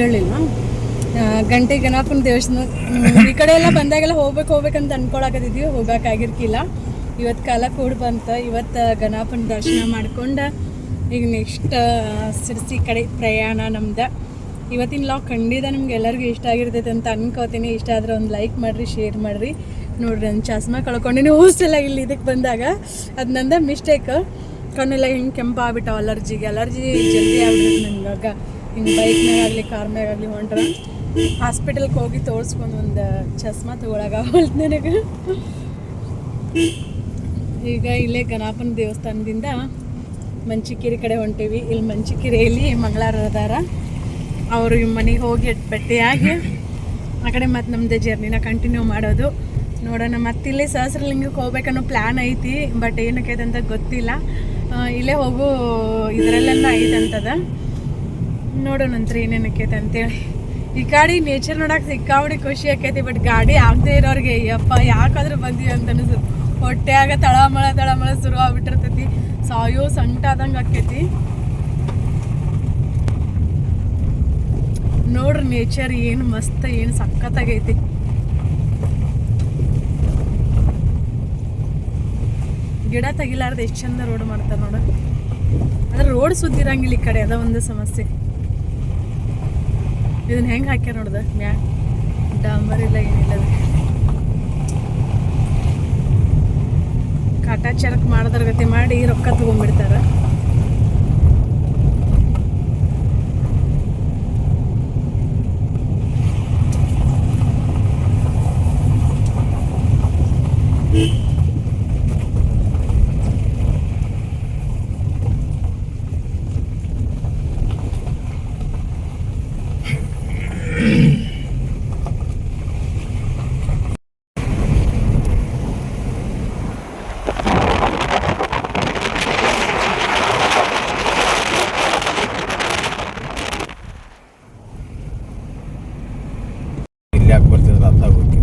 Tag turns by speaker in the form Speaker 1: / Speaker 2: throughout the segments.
Speaker 1: ಕೇಳಲಿಲ್ಲ ಗಂಟೆ ಗಣಪನ ದೇವಸ್ಥಾನ ಈ ಕಡೆ ಎಲ್ಲ ಬಂದಾಗೆಲ್ಲ ಹೋಗ್ಬೇಕು, ಹೋಗ್ಬೇಕಂತ ಅನ್ಕೊಳಕತ್ತಿದ್ವಿ ಹೋಗೋಕ್ಕಾಗಿರ್ಕಿಲ್ಲ ಇವತ್ತು ಕಾಲ ಕೂಡ ಬಂತು, ಇವತ್ತು ಗಣಪನ ದರ್ಶನ ಮಾಡ್ಕೊಂಡು ಈಗ ನೆಕ್ಸ್ಟ್ ಸಿರ್ಸಿ ಕಡೆ ಪ್ರಯಾಣ ನಮ್ದು. ಇವತ್ತಿನ ಲಾಗ್ ಖಂಡಿತ ನಿಮ್ಗೆ ಎಲ್ಲರಿಗೂ ಇಷ್ಟ ಆಗಿರ್ತೈತೆ ಅಂತ ಅನ್ಕೋತೀನಿ. ಇಷ್ಟ ಆದ್ರೆ ಒಂದು ಲೈಕ್ ಮಾಡಿರಿ ಶೇರ್ ಮಾಡಿರಿ. ನೋಡ್ರಿ ನನ್ನ ಚಸ್ಮಾ ಕಳ್ಕೊಂಡಿನಿ. ಊಸೆಲ್ಲ ಇಲ್ಲಿ ಇದಕ್ಕೆ ಬಂದಾಗ ಅದು ನಂದ ಮಿಸ್ಟೇಕ್ ಕಣ್ಣೆಲ್ಲ ಹಿಂಗೆ ಕೆಂಪು ಆಗ್ಬಿಟ್ಟಾವ ಅಲರ್ಜಿಗೆ ಅಲರ್ಜಿ ಜಲ್ದಿ ಆಗ್ಬಿಡುತ್ತೆ ನಂಗೆ ಹಿಂಗೆ ಬೈಕ್ನಾಗ ಆಗಲಿ ಕಾರ್ನಾಗ ಆಗಲಿ ಹೊಂಟ್ರೆ. ಹಾಸ್ಪಿಟಲ್ಗೆ ಹೋಗಿ ತೋರಿಸ್ಕೊಂಡು ಒಂದು ಚಸ್ಮಾ ತೊಗೊಳಗಾಗಲ್ತು ನನಗೆ. ಈಗ ಇಲ್ಲೇ ಗಣಪನ ದೇವಸ್ಥಾನದಿಂದ ಮಂಚಿಕೇರಿ ಕಡೆ ಹೊಂಟೀವಿ. ಇಲ್ಲಿ ಮಂಚಿಕೇರಿಯಲ್ಲಿ ಮಂಗಳಾರ ಅದಾರ. ಅವರು ಮನೆಗೆ ಹೋಗಿ ಭೇಟಿಯಾಗಿ ಆ ಕಡೆ ಮತ್ತು ನಮ್ಮದೇ ಜರ್ನಿನ ಕಂಟಿನ್ಯೂ ಮಾಡೋದು. ನೋಡೋಣ ಮತ್ತಿಲ್ಲಿ ಸಹಸ್ರಲಿಂಗಕ್ಕೆ ಹೋಗ್ಬೇಕನ್ನೋ ಪ್ಲ್ಯಾನ್ ಐತಿ ಬಟ್ ಏನಕ್ಕೆ ಅಂತ ಗೊತ್ತಿಲ್ಲ. ಇಲ್ಲೇ ಹೋಗು, ಇದರಲ್ಲೆಲ್ಲ ಐತಂತದ. ನೋಡೋಣಂತ್ರ ಏನೇನಕ್ಕೈತೆ ಅಂತೇಳಿ. ಈ ಗಾಡಿ ನೇಚರ್ ನೋಡಕ್ಕೆ ಸಿಕ್ಕಾಬಿಡಿ ಖುಷಿ ಆಕೈತಿ ಬಟ್ ಗಾಡಿ ಆಗದೆ ಇರೋರಿಗೆ ಯಪ್ಪ, ಯಾಕಾದ್ರೂ ಬಂದಿ ಅಂತ ಅನಿಸು ಹೊಟ್ಟೆಯಾಗ ತಳಮಳ ತಳಮಳ ಶುರು ಆಗ್ಬಿಟ್ಟಿರ್ತೈತಿ. ಸಾಯೋ ಸಂಕಟ ಆದಂಗೆ ಆಕೈತಿ. ನೋಡ್ರಿ ನೇಚರ್ ಏನು ಮಸ್ತ್, ಏನು ಸಖತ್ತಾಗೈತಿ. ಗಿಡ ತೆಗಿಲಾರ್ದು ಎಷ್ಟು ಚಂದ ರೋಡ್ ಮಾಡ್ತಾರೆ ನೋಡ. ಅದ್ರ ರೋಡ್ ಸುದ್ದಿರಂಗಿಲ್ಲ ಈ ಕಡೆ, ಅದ ಒಂದು ಸಮಸ್ಯೆ. ಇದನ್ನ ಹೆಂಗೆ ಹಾಕ್ಯಾರ ನೋಡ್ದ? ಮ್ಯಾ ಡಾಂಬರ್ ಇಲ್ಲ ಏನಿಲ್ಲ ಕಾಟಾಚಾರಕ್ಕೆ ಮಾಡೋದ್ರ ಗತಿ ಮಾಡಿ ರೊಕ್ಕ ತಗೊಂಡ್ಬಿಡ್ತಾರ
Speaker 2: ಇಲ್ಲಿ ಯಾಕೆ ಬರ್ತಿದ್ರು ಅರ್ಥ ಆಗೋಕೆ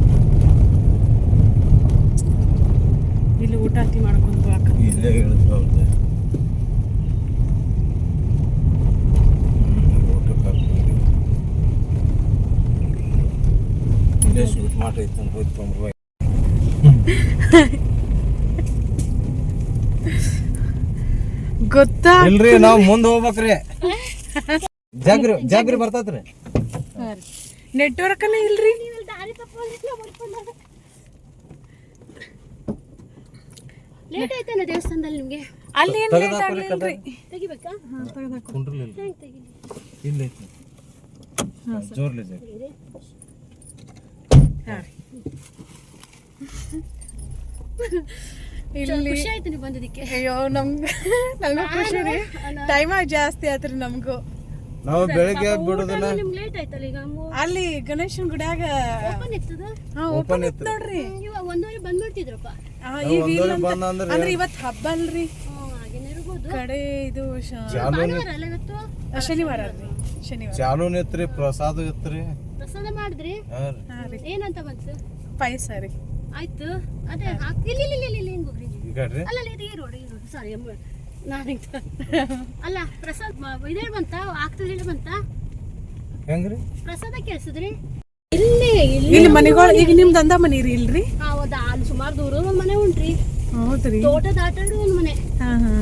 Speaker 1: ಇಲ್ಲಿ ಊಟ ಹತ್ತಿ ಮಾಡ್ಕೊಂಡು ಹೋಗಕ್ಕೆ
Speaker 2: ಇಲ್ಲೇ ಹೇಳಿದ್ರು ಅವ್ರದ್ದು ಊಟಕ್ಕೆ ಹಾಕ್ಕೊಂಡು ಇಲ್ಲೇ ಶೂಟ್ ಮಾಡೈತೆ ಅಂತ ಹೋಯ್ತು ತೊಂಬರು
Speaker 1: ಗೊತ್ತಾ?
Speaker 2: ಇಲ್ರಿ ನಾವು ಮುಂದೆ ಹೋಗ್ಬೇಕ್ರಿ. ಜಗ್ರಿ ಜಗ್ರಿ ಬರ್ತೈತ್ರಿ.
Speaker 1: ನೆಟ್ವರ್ಕ್ನೇ ಇಲ್ರಿ?
Speaker 3: ಲೇಟ್ ಆಯ್ತಾನ ದೇವಸ್ಥಾನದಲ್ಲಿ ನಿಮ್ಗೆ?
Speaker 1: ಅಲ್ಲಿ ಏನ್ ಲೇಟ್ ಆಗ್ಲಿಲ್ರಿ?
Speaker 3: ತೆಗಿಬೇಕಾ?
Speaker 2: ಕುಂಡ್ರಲಿಲ್ಲ.
Speaker 3: ಹೆಂಗ್ ತೆಗಿಲಿ.
Speaker 2: ಇಲ್ಲ ಐತಿ ಜೋರ್ಲಿ ಜಗ್ರಿ.
Speaker 1: ಇಲ್ಲಿ
Speaker 3: ಖುಷಿ ಆಯ್ತು ನೀವು ಬಂದಿದ್ದಕ್ಕೆ.
Speaker 1: ಅಯ್ಯೋ ನಮ್ಗೆ ನಮಗೂ ಖುಷಿ ರೀ. ಟೈಮ್ ಜಾಸ್ತಿ ಆತ್ರಿ ನಮಗೂ.
Speaker 2: ನಾವು ಬೆಳಿಗ್ಗೆ ಬಿಡೋದಿಲ್ಲ.
Speaker 3: ನಿಮ್ಗೆ ಲೇಟ್ ಆಯ್ತಲ್ಲ ಈಗ?
Speaker 1: ಅಲ್ಲಿ ಗಣೇಶನ ಗುಡಿಯಾಗ
Speaker 3: ಓಪನ್ ಇರ್ತದ
Speaker 1: ಹಾ ಓಪನ್
Speaker 2: ಇತ್ತು.
Speaker 1: ನೋಡ್ರಿ.
Speaker 3: ಇವಾಗ ಒಂದೂವರೆ ಬಂದ್ಬಿಡ್ತಿದ್ರಪ್ಪ.
Speaker 1: ಆ, ಈಗ ಇಲ್ಲ
Speaker 2: ಅಂದ್ರೆ
Speaker 1: ಅಂದ್ರೆ ಇವತ್ತು ಹಬ್ಬ ಅಲ್ರಿ. ಕಡೆ ಇದು ಶನಿವಾರ ಅಲ್ರಿ ಶನಿವಾರ.
Speaker 2: ಚಾಲೂನ್ ಇತ್ರಿ ಪ್ರಸಾದ ಇತ್ರಿ.
Speaker 3: ಪ್ರಸಾದ ಮಾಡಿದ್ರಿ? ಏನಂತ ಬಂತು?
Speaker 1: ಪಾಯಸ ರೀ.
Speaker 3: ಆಯ್ತು. ಅದೇ ಹಾಕಿ ಇಲ್ಲ ಇಲ್ಲ ಇಲ್ಲ ಇಲ್ಲ ಹಿಂಗ್ ಹೋಗ್ರಿ.
Speaker 2: ಈಗ
Speaker 3: ಅಲ್ಲ ಅಲ್ಲ, ಇದು ಈ ರೋಡ್ ಈ ರೋಡ್ ಸಾರಿ ನಾನು ಅಲ್ಲ ಪ್ರಸಾದ್ ಮ- ಇದೇ ಬಂತ ಆಗ್ತದೆ ಹೇಳಿ ಬಂತ
Speaker 2: ಹೆಂಗ್ರಿ?
Speaker 3: ಪ್ರಸಾದ ಕೇಳಿಸಿದ್ರಿ? ಇಲ್ಲಿ ಇಲ್ಲಿ
Speaker 1: ಮನೆಗಳು ಈಗ ನಿಮ್ದು ಅಂದ ಮನೆ ರೀ ಇಲ್ರಿ
Speaker 3: ಹೌದಾ? ಅಲ್ಲಿ ಸುಮಾರು ದೂರ ಒಂದ್ ಮನೆ ಉಂಟ್ರಿ.
Speaker 1: ಹೌದ್ರಿ.
Speaker 3: ತೋಟ ದಾಟಾಡು ಒಂದ್ ಮನೆ.
Speaker 1: ಹಾ ಹಾ.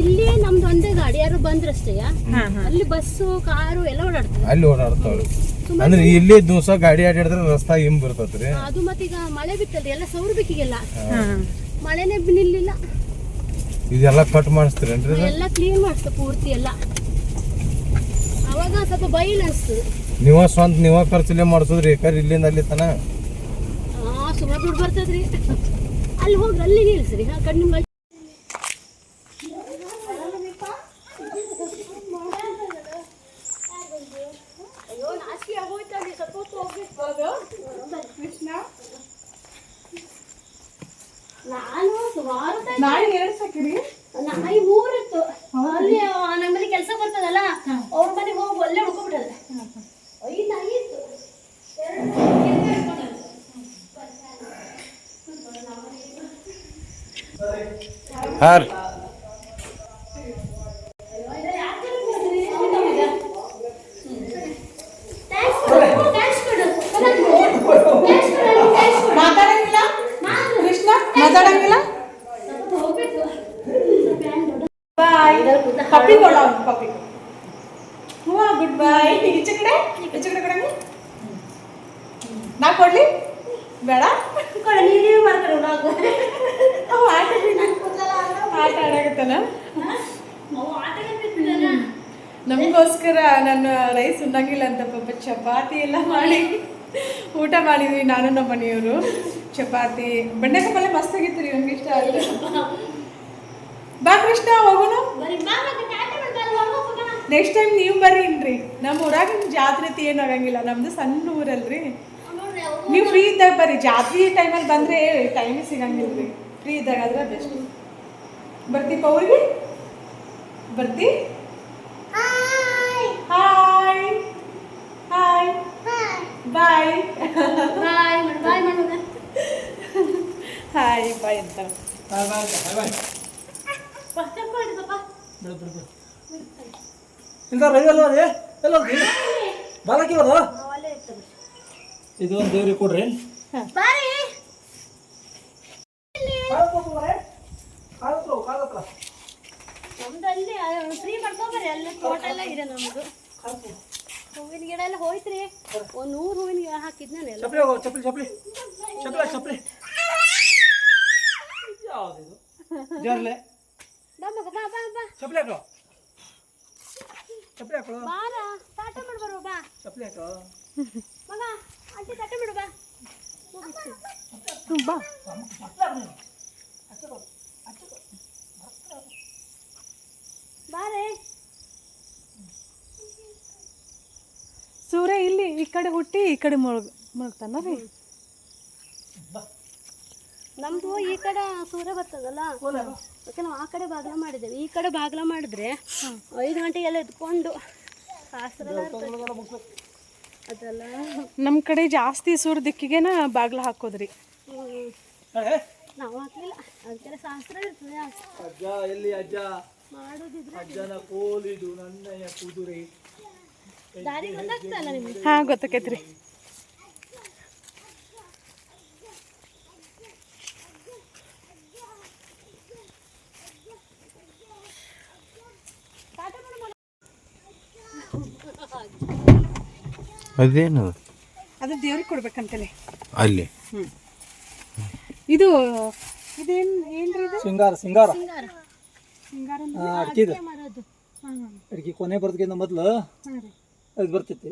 Speaker 3: ಇಲ್ಲಿ ನಮ್ದು ಒಂದೇ ಗಾಡಿ. ಯಾರು
Speaker 1: ಹಾ
Speaker 3: ಅಲ್ಲಿ ಬಸ್ಸು ಕಾರು ಎಲ್ಲ ಓಡಾಡ್ತಾರೆ
Speaker 2: ಅಲ್ಲಿ ಓಡಾಡ್ತಾವ್ರಿ. ಅಂದ್ರೆ ಇಲ್ಲಿ ದಿವಸ ಗಾಡಿ ಆಡಿದ್ರೆ ರಸ್ತಾ ಹಿಂಗ್ ಬರ್ತೈತ್ರಿ.
Speaker 3: ಅದು ಮತ್ತೀಗ ಮಳೆ ಬಿತ್ತಲ್ರಿ ಎಲ್ಲ ಸೌರ್ ಬೇಕಿಗೆಲ್ಲ ಮಳೆನೆ ನಿಲ್ಲಿಲ್ಲ.
Speaker 2: ಇದೆಲ್ಲ ಕಟ್ ಮಾಡಿಸ್ತೀರೇನ್ರಿ?
Speaker 3: ಎಲ್ಲ ಕ್ಲೀನ್ ಮಾಡ್ತ ಪೂರ್ತಿ ಎಲ್ಲ. ಅವಾಗ ಸ್ವಲ್ಪ ಬೈಲ್ ಅನ್ಸ್ತದೆ
Speaker 2: ನೀವ ಸ್ವಂತ ನೀವ ಖರ್ಚಲ್ಲೇ ಮಾಡಿಸಿದ್ರಿ ಯಾಕಂದ್ರೆ ಇಲ್ಲಿಂದ ಅಲ್ಲಿ ತನ?
Speaker 3: ಹಾ ಸುಮಾರು ದುಡ್ಡು ಬರ್ತದ್ರಿ. ಅಲ್ಲಿ ಹೋಗಿ ಅಲ್ಲಿ ನಿಲ್ಸ್ರಿ ಹಾ ಕಣ್ಣು ಹಾಂ ರೀ ಪಪ್ಪಿ ಕೊಡ ಪಪ್ಪಿ ಹೂವ ಗುಡ್ ಬೈ ಈಚೆ ಕಡೆ ಈಚೆ
Speaker 2: ಕಡೆ ಕೊಡಂಗ.
Speaker 1: ನಾ ಕೊಡ್ಲಿ? ಬೇಡ.
Speaker 3: ಕೊಡ ನೀನು ಮಾಡ್ಕೊಂಡು
Speaker 1: ಹೋಗು ಆಟ
Speaker 3: ಆಡಾಗತ್ತಲ್ಲ.
Speaker 1: ನಮಗೋಸ್ಕರ ನಾನು ರೈಸ್ ಉಣ್ಣಂಗಿಲ್ಲ ಅಂತ ಪಾಪ ಚಪಾತಿ ಎಲ್ಲ ಮಾಡಿ ಊಟ ಮಾಡಿದ್ವಿ ನಾನು ನಮ್ಮ ಮನೆಯವರು. ಚಪಾತಿ ಬೆಂಡೆಕಾಯಿ ಪಲ್ಯ ಮಸ್ತ್ ಆಗಿತ್ತು ರೀ ನಮ್ಗೆ ಇಷ್ಟ ಆಗಿದೆ ಬಾ ಕೃಷ್ಣ ಹೋಗೋಣ? ನೆಕ್ಸ್ಟ್ ಟೈಮ್ ನೀವು ಬರ್ರೀನ್ರಿ ನಮ್ಮ ಊರಾಗ ಜಾತ್ರೆ ಏನು ಆಗಂಗಿಲ್ಲ ನಮ್ದು ಸಣ್ಣ ಊರಲ್ರಿ. ನೀವು ಫ್ರೀ ಇದ್ದಾಗ ಬರ್ರಿ ಜಾತ್ರೆ ಟೈಮಲ್ಲಿ ಬಂದ್ರೆ ಟೈಮ್ ಸಿಗಂಗಿಲ್ಲ ರೀ ಫ್ರೀ ಇದ್ದಾಗ ಆದ್ರೆ ಬೆಸ್ಟ್ ಬರ್ತಿ? ಅವ್ರಿಗೆ ಬರ್ತಿ
Speaker 3: hi hi bye bye bye.
Speaker 1: Hi bye ಅಂತ.
Speaker 3: ಬಾಯ್ ಬಾಯ್ ಬಾಯ್
Speaker 4: ಬಾಯ್ ರವಿ ಅಲ್ವಾ ಅದೇ ಎಲ್ಲ ಬಾಲಕಿ ಬರ. ಇದು ಒಂದು ದೇವ್ರಿಗೆ ಕೊಡ್ರಿ.
Speaker 3: ಬಾರಿ. ನಮ್ದು ಅಲ್ಲಿ ಫ್ರೀ ಮಾಡ್ಕೊಂಬರ್ರಿ ಅಲ್ಲಿ ತೋಟ ಎಲ್ಲ ಇದೆ ನಮ್ದು. ಹೂವಿನ ಗಿಡ ಎಲ್ಲ ಹೋಯ್ತ್ರಿ. ಒಂದ್ ನೂರು ಹೂವಿನ ಗಿಡ ಹಾಕಿದ್ ನಾನು ಎಲ್ಲ
Speaker 4: ಚಪ್ಲಿ ಹೋಗು ಚಪ್ಲಿ ಚಪ್ಲಿ ಚಪ್ಲಿ ಚಪ್ಲಿ ಯಾವ್ದಿದು? ಜರ್ಲೆ.
Speaker 3: ನಮ್ಮಗ ಬಾ ಬಾ ಬಾ.
Speaker 4: ಚಪ್ಲಿ ಹಾಕೋ. ಚಪ್ಲಿ ಹಾಕೋ.
Speaker 3: ಬಾರ ತಾಟ ಮಾಡ್ಬರು ಬಾ.
Speaker 4: ಚಪ್ಲಿ ಹಾಕೋ.
Speaker 3: ಮಗ ಅಂಟಿ ತಾಟ ಮಾಡು ಬಾ.
Speaker 1: ಬಾ.
Speaker 3: ಬಾರೇ.
Speaker 1: ಸೂರ್ಯ ಇಲ್ಲಿ ಈ ಕಡೆ ಹುಟ್ಟಿ ಈ ಕಡೆ ಮುಳುಗ್ ಮುಳುಗ್ತಾನ ರೀ.
Speaker 3: ನಮ್ದು ಈ ಕಡೆ ಸೂರ್ಯ ಬರ್ತದಲ್ಲ? ಓಕೆ ನಾವು ಆ ಕಡೆ ಬಾಗ್ಲ ಮಾಡಿದ್ದೇವೆ. ಈ ಕಡೆ ಬಾಗ್ಲ ಮಾಡಿದ್ರೆ ಐದು ಗಂಟೆಗೆಲ್ಲ ಎದ್ಕೊಂಡು ಅದೆಲ್ಲ.
Speaker 1: ನಮ್ಮ ಕಡೆ ಜಾಸ್ತಿ ಸೂರ್ಯ ದಿಕ್ಕಿಗೆನ ಬಾಗ್ಲ ಹಾಕೋದ್ರಿ.
Speaker 3: ಹ್ಮ್. ನಾವು ಹಾಕ್ಲಿಲ್ಲ. ಅದಕ್ಕೆ ಶಾಸ್ತ್ರ ಇರ್ತದೆ.
Speaker 4: ಅಜ್ಜ ಎಲ್ಲಿ ಅಜ್ಜ? ಅಜ್ಜನ ಕೋಲಿದು ನನ್ನಯ ಕುದುರೆ.
Speaker 3: ದಾರಿ ಗೊತ್ತಾಗ್ತಲ್ಲ ನಿಮ್ಗೆ?
Speaker 1: ಹಾ ಗೊತ್ತಾಕೈತ್ರಿ.
Speaker 2: ಅದೇನು?
Speaker 1: ಅದು ದೇವ್ರಿಗೆ ಕೊಡ್ಬೇಕಂತಲೇ.
Speaker 2: ಅಲ್ಲಿ.
Speaker 1: ಇದು ಇದೇನ್ ಏನ್ರಿ ಇದು?
Speaker 4: ಸಿಂಗಾರ. ಸಿಂಗಾರ. ಅಡ್ಕಿದು. ಅಡಿಕೆ ಕೊನೆ ಬರೋದಕ್ಕಿಂತ ಮೊದಲು ಅದು ಬರ್ತೈತಿ.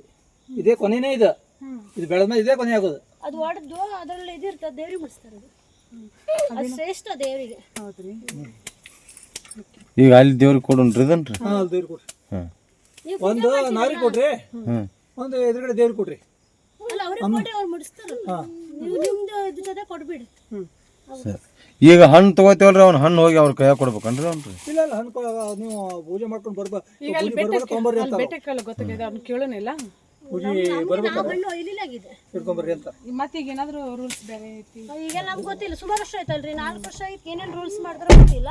Speaker 4: ಇದೇ ಕೊನೆನೇ ಇದು. ಇದು ಬೆಳೆದ ಮೇಲೆ ಇದೇ ಕೊನೆ ಆಗೋದು.
Speaker 3: ಅದು ಒಡೆದು ಅದರಲ್ಲಿ ಇದಿರ್ತದೆ ದೇವ್ರಿಗೆ ಮುಡಿಸ್ತಾರೆ ಅದು. ಶ್ರೇಷ್ಠ ದೇವರಿಗೆ.
Speaker 1: ಹೌದ್ರಿ.
Speaker 2: ಈಗ ಅಲ್ಲಿ ದೇವ್ರಿಗೆ ಕೊಡೋಣ್ರಿ ಇದನ್ರಿ?
Speaker 4: ಹಾಂ ಅಲ್ಲಿ ದೇವ್ರಿಗೆ ಕೊಡ್ರಿ.
Speaker 2: ಹಾಂ.
Speaker 4: ಒಂದು ನಾರಿಗೆ ಕೊಡ್ರಿ.
Speaker 2: ಹ್ಞೂ
Speaker 4: ಒಂದು ಎದುರುಗಡೆ ದೇವ್ರಿಗೆ ಕೊಡ್ರಿ.
Speaker 3: ಅಲ್ಲ ಅವ್ರಿಗೆ ಕೊಡಿ ಅವ್ರು ಮುಡಿಸ್ತಾರೆ ನೀವು ನಿಮ್ದು ಇದ್ರ ಜೊತೆ ಕೊಡ್ಬಿಡಿ.
Speaker 2: ಸರಿ. ಈಗ ಹಣ್ಣು ತಗೋತೇವಲ್ರಿ ಅವ್ನ? ಹಣ್ಣು ಹೋಗಿ ಅವ್ರ ಕೈಯಾಗ ಕೊಡ್ಬೇಕನ್ರಿ ಅವ್ನ್ರಿ?
Speaker 4: ಇಲ್ಲ ಇಲ್ಲ ಹಣ್ಣು ಕೊ- ನೀವು ಪೂಜೆ ಮಾಡ್ಕೊಂಡು ಬರ್ಬ
Speaker 1: ಈಗ ಅಲ್ಲಿ
Speaker 4: ಪೂಜೆ ಬರ್ಬೇಕು ತೊಗೊಂಬರ್ರಿ
Speaker 1: ಅಲ್ಲಿ
Speaker 4: ಅಂತ
Speaker 1: ಬೆಟ್ಟಕ್ಕಲ್ಲ ಗೊತ್ತಾಗಿದೆ ಅವ್ನು ಕೇಳೋನಿಲ್ಲ.
Speaker 4: ಪೂಜೆ ಹಿಡ್ಕೊಂಬರ್ರಿ
Speaker 1: ಏನಾದ್ರು ರೂಲ್ಸ್ ಬೇರೆ ಐತಿ?
Speaker 3: ಈಗ ನಮ್ಗೆ ಗೊತ್ತಿಲ್ಲ. ಸುಮಾರು ವರ್ಷ ಆಯ್ತಲ್ರಿ. ನಾಲ್ಕು ವರ್ಷ ಆಯ್ತು ಏನೇನು ರೂಲ್ಸ್ ಮಾಡಿದ್ರೆ ಗೊತ್ತಿಲ್ಲ.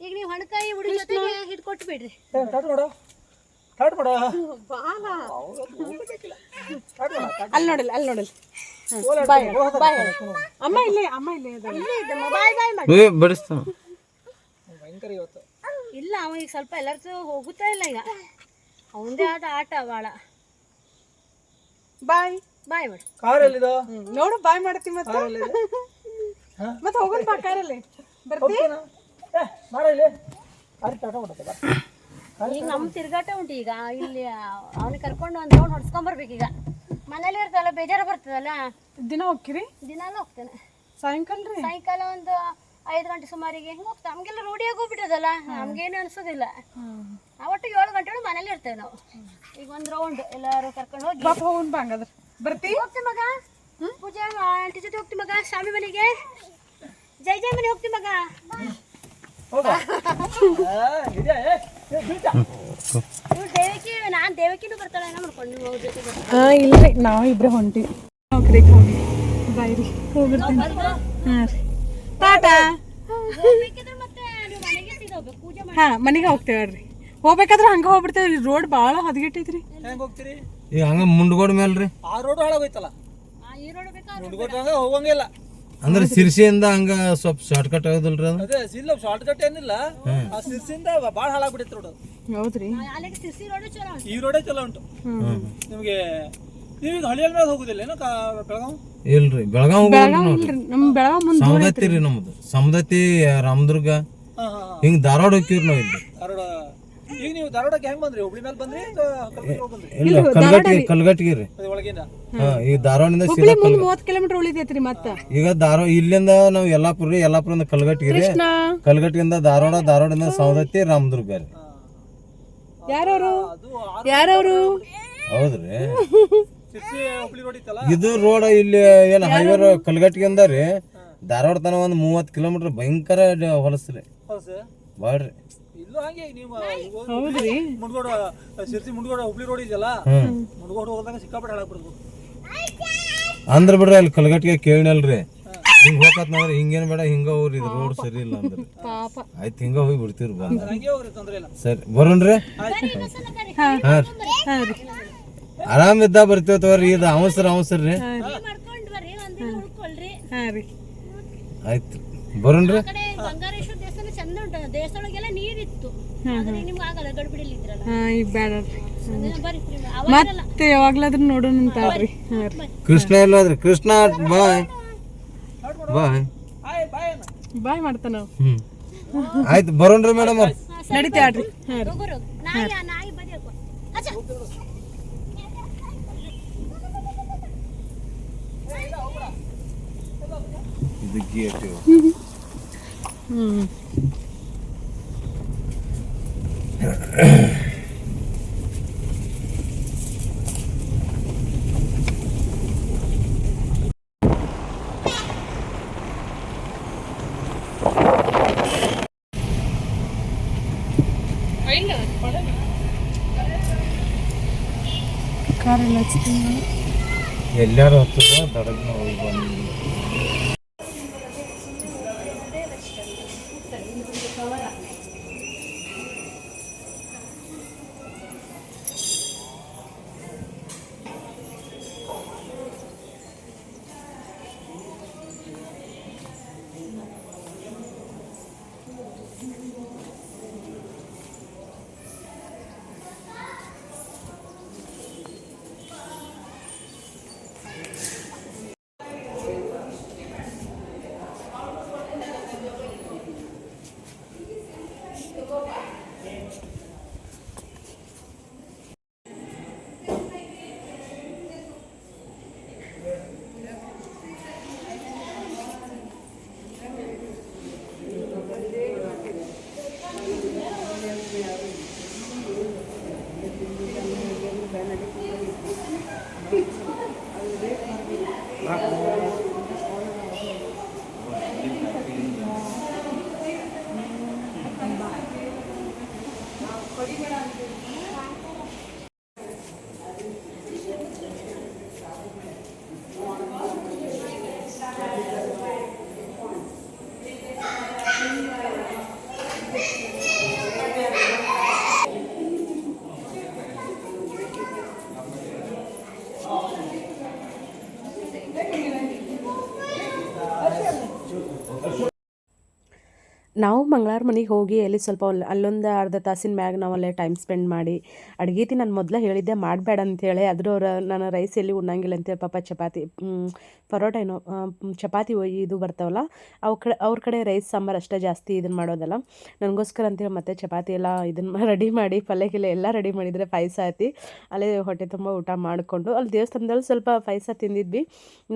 Speaker 3: ಈಗ ನೀವು ಹಣಕಾಯಿ ಹುಡಿ ಜೊತೆಗೆ ಹಿಡ್ ಕೊಟ್ಬಿಡ್ರಿ
Speaker 4: ಏ, ಸ್ಟಾರ್ಟ್ ಮಾಡು ಸ್ಟಾರ್ಟ್ ಮಾಡು
Speaker 1: ಅಲ್ಲಿ ನೋಡಲ್ಲ ಅಲ್ಲಿ ನೋಡಲ್ಲ. ಅಮ್ಮ ಇಲ್ಲೇ.
Speaker 3: ಬಾಯ್ ಇಲ್ಲ ಅವ ಈಗ ಸ್ವಲ್ಪ ಎಲ್ಲರ ಹೋಗುತ್ತಾ ಇಲ್ಲ ಈಗ ಅವಂದೇ ಆದ ಆಟ ಬಾಳ
Speaker 1: ಬಾಯ್
Speaker 3: ಬಾಯ್.
Speaker 1: ನೋಡು ಬಾಯ್ ಮಾಡ್ತಿ ಮತ್ತೆ ಮತ್ತೆ ಹೋಗೋಣ ಬಾ ಕಾರಲ್ಲಿ
Speaker 3: ಈಗ ನಮ್ಮ ತಿರ್ಗಾಟ ಉಂಟು ಈಗ ಇಲ್ಲಿ ಅವನಿಗೆ ಕರ್ಕೊಂಡು ಒಂದು ರೌಂಡ್ ಹೊಡ್ಸ್ಕೊಂಬರ್ಬೇಕು ಈಗ ಮನೇಲಿ ಇರ್ತಲ್ಲ ಬೇಜಾರು ಬರ್ತದಲ್ಲ?
Speaker 1: ದಿನ ಹೋಗ್ಕಿರಿ
Speaker 3: ದಿನಾನು ಹೋಗ್ತೇನೆ.
Speaker 1: ಸಾಯಂಕಾಲ ರೀ?
Speaker 3: ಸಾಯಂಕಾಲ ಒಂದು ಐದು ಗಂಟೆ ಸುಮಾರಿಗೆ ಹಿಂಗೆ ಹೋಗ್ತಾ ನಮಗೆಲ್ಲ ರೂಢಿಯಾಗಿ ಹೋಗ್ಬಿಟ್ಟದಲ್ಲ ನಮ್ಗೇನು ಅನ್ಸೋದಿಲ್ಲ. ಆ ಒಟ್ಟು ಏಳು ಗಂಟೆ ಮನೇಲಿ ಇರ್ತೇವೆ ನಾವು. ಈಗ ಒಂದು ರೌಂಡ್ ಎಲ್ಲರೂ ಕರ್ಕೊಂಡು ಹೋಗಿ.
Speaker 1: ಬಾಪ ಹೋಗೋಣ ಬಾ ಹಂಗಾದ್ರೆ. ಬರ್ತಿ?
Speaker 3: ಹೋಗ್ತಿ ಮಗ? ಪೂಜೆ ಆಂಟಿ ಜೊತೆ ಹೋಗ್ತಿ ಮಗ? ಸ್ವಾಮಿ ಮನೆಗೆ? ಜೈ ಜೈ ಮನೆ ಹೋಗ್ತಿ ಮಗ.
Speaker 4: ಹೌದಾ
Speaker 3: ನಾನು ದೇವಕಿನೂ ಬರ್ತಾಳೆ ಏನೋ ಮಾಡ್ಕೊಂಡು ನೀವು
Speaker 1: ಹಾ ಇಲ್ರಿ ಹೊಂಟಿವಿ ಹೋಗಿ ಬಾಯ್ ರೀ ಹೋಗಿರ್ತೀನಿ ಹಾಂ ರೀ. ಟಾಟಾ.
Speaker 3: ಹೋಗ್ಬೇಕಿದ್ರೆ ಮತ್ತೆ ನೀವು ಮನೆಗೆ ಸೀದಾ ಹೋಗ್ಬೇಕು ಪೂಜೆ ಮಾಡಿ
Speaker 1: ಹಾ ಮನೆಗೆ ಹೋಗ್ತೇವೆ ರೀ ಹೋಗ್ಬೇಕಾದ್ರೆ ಹಂಗ ಹೋಗ್ಬಿಡ್ತೇವ್ರಿ ರೋಡ್ ಭಾಳ ಹದಗೆಟ್ಟೈತ್ರಿ.
Speaker 4: ಹಂಗೆ ಹೋಗ್ತೀರಿ?
Speaker 2: ಈಗ ಹಂಗ ಮುಂಡ್ಗೋಡ್ ಮೇಲ್ರಿ
Speaker 4: ಆ ರೋಡ್ ಹಾಳಾಗೋಯ್ತಲ್ಲ ಹೋಗಂಗಿಲ್ಲ.
Speaker 2: ಅಂದ್ರೆ ಸಿರ್ಸಿಯಿಂದ ಹಂಗ ಸ್ವಲ್ಪ ಶಾರ್ಟ್ ಕಟ್ ಆಗೋದಿಲ್ರಿ ಅದು?
Speaker 4: ಅದೇ ಇಲ್ಲ ಶಾರ್ಟ್ ಕಟ್ ಏನಿಲ್ಲ ಆ ಸಿರ್ಸಿಂದ ಭಾಳ ಹಾಳಾಗ್ಬಿಟ್ಟಿತ್ತು ರೋಡ್.
Speaker 1: ಹೌದ್ರಿ
Speaker 4: ಈ ರೋಡೇ ಚಲೋ ಉಂಟು. ನಿಮಗೆ ನೀವೀಗ ಹಳ್ಳಿಯ ಮೇಲೆ ಹೋಗುದಿಲ್ಲ ಏನೋ ಕಾ ಬೆಳಗಾವ್?
Speaker 2: ಇಲ್ರಿ ಬೆಳಗಾವ್
Speaker 1: ಇಲ್ರಿ ನಮ್ಮ ಬೆಳಗಾವ್ ಮುಂದೆ
Speaker 2: ಸಮದತ್ತಿ ರೀ ನಮ್ದು. ಸಮದತ್ತಿ ರಾಮದುರ್ಗ. ಹಿಂಗ್ ಧಾರವಾಡ ಹೋಗ್ತೀವ್ರಿ ನಾವ್ ಇಲ್ಲಿ
Speaker 4: ಧಾರವಾಡ ಈಗ ನೀವು ಧಾರವಾಡಕ್ಕೆ ಹೆಂಗ್ ಬಂದ್ರಿ? ಹುಬ್ಳಿ ಮೇಲೆ ಬಂದ್ರಿ ಕಲ್ಕತ್ತಾ ಬಂದ್ರಿ?
Speaker 2: ಇಲ್ಲ ಕಲ್ಗಟ್ಟಿ ಕಲ್ಗಟ್ಟಿಗೆ ರೀ.
Speaker 4: ಅದು ಒಳಗಿಂದ?
Speaker 2: ಹಾ ಈಗ ಧಾರವಾಡದಿಂದ
Speaker 1: ಹುಬ್ಳಿ
Speaker 2: ಸೀದಾ
Speaker 1: ಮುಂದೆ ಮೂವತ್ತು ಕಿಲೋಮೀಟರ್ ಉಳಿತೈತ್ರಿ ಮತ್ತ.
Speaker 2: ಈಗ ಧಾರವಾಡ ಇಲ್ಲಿಂದ ನಾವು ಯಲ್ಲಾಪುರ ರೀ ಯಲ್ಲಾಪುರದಿಂದ ಕಲ್ಗಟ್ಟಿಗೆ ರೀ.
Speaker 1: ಕೃಷ್ಣ.
Speaker 2: ಕಲ್ಗಟ್ಟಿಯಿಂದ ಧಾರವಾಡ ಧಾರವಾಡದಿಂದ ಸವದತ್ತಿ ರಾಮದುರ್ಗ ರೀ.
Speaker 1: ಯಾರವರು? ಯಾರವರು?
Speaker 2: ಹೌದ್ರಿ.
Speaker 4: ಸಿರ್ಸಿ ಹುಬ್ಳಿ ರೋಡ್ ಇತ್ತಲ್ಲ?
Speaker 2: ಇದು ರೋಡ್ ಇಲ್ಲಿ ಏನ್ ಹೈವೇ ಕಲ್ಗಟ್ಟಿಗಿಂದ ರೀ ಧಾರವಾಡ ತನ ಒಂದ್ ಮೂವತ್ ಕಿಲೋಮೀಟರ್ ಭಯಂಕರ ಹೊಲಸ್ರಿ
Speaker 4: ಹೌದು
Speaker 2: ಬಾಳ್ರಿ.
Speaker 4: ಹಂಗೆ ನೀವು
Speaker 1: ಹೌದ್ರಿ?
Speaker 4: ಮುಂಡ್ಗೋಡ ಶಿರ್ಸಿ ಮುಂಡ್ಗೋಡ ಹುಬ್ಳಿ ರೋಡ್ ಇದೆಯಲ್ಲ ಮುಂಡ್ಗೋಡ ಹೋದಾಗ ಸಿಕ್ಕಾಪಟ್ಟೆ
Speaker 2: ಅಂದ್ರ ಬಿಡ್ರಿ ಅಲ್ಲಿ ಕಲ್ಗಟ್ಟಿಗೆ ಕೇಳಿನಲ್ರಿ. ಹಿಂಗ್ ಹೋಗತ್ ನೋಡ್ರಿ ಹಿಂಗೇನ್ ಬೇಡ ಹಿಂಗ ಹೋಗ್ರಿ ಇದು ರೋಡ್ ಸರಿ ಇಲ್ಲ ಅಂದ್ರೆ.
Speaker 1: ಪಾಪ.
Speaker 2: ಆಯ್ತು ಹಿಂಗ ಹೋಗಿ ಬಿಡ್ತೀರಿ ಬಂದ
Speaker 4: ಹಂಗೆ ಹೋಗ್ರಿ ತೊಂದ್ರೆ ಇಲ್ಲ.
Speaker 2: ಸರಿ ಬರೋಣ್ರಿ?
Speaker 1: ಹಾ.
Speaker 2: ಹಾ. ರೀ. ಆರಾಮ್ ಇದ್ದ ಬರ್ತೀವಿ ತಗೋರಿ ಇದು ಅವಸರ ಅವಸರ ರೀ. ಆಯ್ತು ಬರೋಣ್ರಿ?
Speaker 3: ಚಂದ ಉಂಟು. ದೇವಸ್ಥಾನಕ್ಕೆಲ್ಲ ನೀರಿತ್ತು. ಆದ್ರೆ ನಿಮ್ಗೆ ಆಗಲ್ಲ ಗಡ್ಬಿಡಿಲಿ ಇದ್ರಲ್ಲ
Speaker 1: ಈಗ ಬೇಡ.
Speaker 3: ಬರ್ರಿ
Speaker 1: ಮತ್ತೆ ಯಾವಾಗ್ಲಾದ್ರೂ ನೋಡೋಣ ಅಂತ ಹೇಳ್ರಿ
Speaker 2: ಕೃಷ್ಣ ಎಲ್ಲೋದ್ರಿ ಕೃಷ್ಣ ಬಾಯ್ ಬಾಯ್
Speaker 4: ಬಾಯ್
Speaker 1: ಮಾಡ್ತಾನ
Speaker 2: ಹ್ಮ್. ಆಯ್ತು ಬರೋಣ್ರಿ ಮೇಡಮ್
Speaker 1: ನಡಿತಾಳ್ರಿ ಹಾ ರೀ
Speaker 3: ಹೋಗೋರು ನಾಯಿ ಆ ನಾಯಿ ಬದಿ
Speaker 2: ಇದು ಗೇಟ್
Speaker 1: ಹ್ಮ್.
Speaker 2: ನಾವು
Speaker 5: ಮಂಗಳಾರ ಮನೆಗೆ ಹೋಗಿ ಅಲ್ಲಿ ಸ್ವಲ್ಪ ಅಲ್ಲೊಂದು ಅರ್ಧ ತಾಸಿನ ಮ್ಯಾಗ ನಾವು ಅಲ್ಲೇ ಟೈಮ್ ಸ್ಪೆಂಡ್ ಮಾಡಿ ಅಡುಗೆತಿ ನಾನು ಮೊದಲೇ ಹೇಳಿದ್ದೆ ಮಾಡಬೇಡ ಅಂತೇಳಿ ಆದರೂ ಅವ್ರು, ನಾನು ರೈಸ್ ಎಲ್ಲಿ ಉಣ್ಣಂಗಿಲ್ಲ ಅಂತೇಳಿ ಪಾಪ ಚಪಾತಿ ಪರೋಟ ಏನೋ ಚಪಾತಿ ಇದು ಬರ್ತಾವಲ್ಲ, ಅವ ಕಡೆ, ಅವ್ರ ಕಡೆ ರೈಸ್ ಸಾಂಬಾರು ಅಷ್ಟೇ ಜಾಸ್ತಿ ಇದನ್ನು ಮಾಡೋದಲ್ಲ, ನನಗೋಸ್ಕರ ಅಂತೇಳಿ ಮತ್ತೆ ಚಪಾತಿ ಎಲ್ಲ ಇದನ್ನು ರೆಡಿ ಮಾಡಿ, ಪಲ್ಯ ಗಿಲ್ಯ ಎಲ್ಲ ರೆಡಿ ಮಾಡಿದರೆ ಪಾಯಸ ಐತಿ ಅಲ್ಲೇ ಹೊಟ್ಟೆ ತುಂಬ ಊಟ ಮಾಡಿಕೊಂಡು, ಅಲ್ಲಿ ದೇವಸ್ಥಾನದಲ್ಲಿ ಸ್ವಲ್ಪ ಪಾಯಸ ತಿಂದಿದ್ವಿ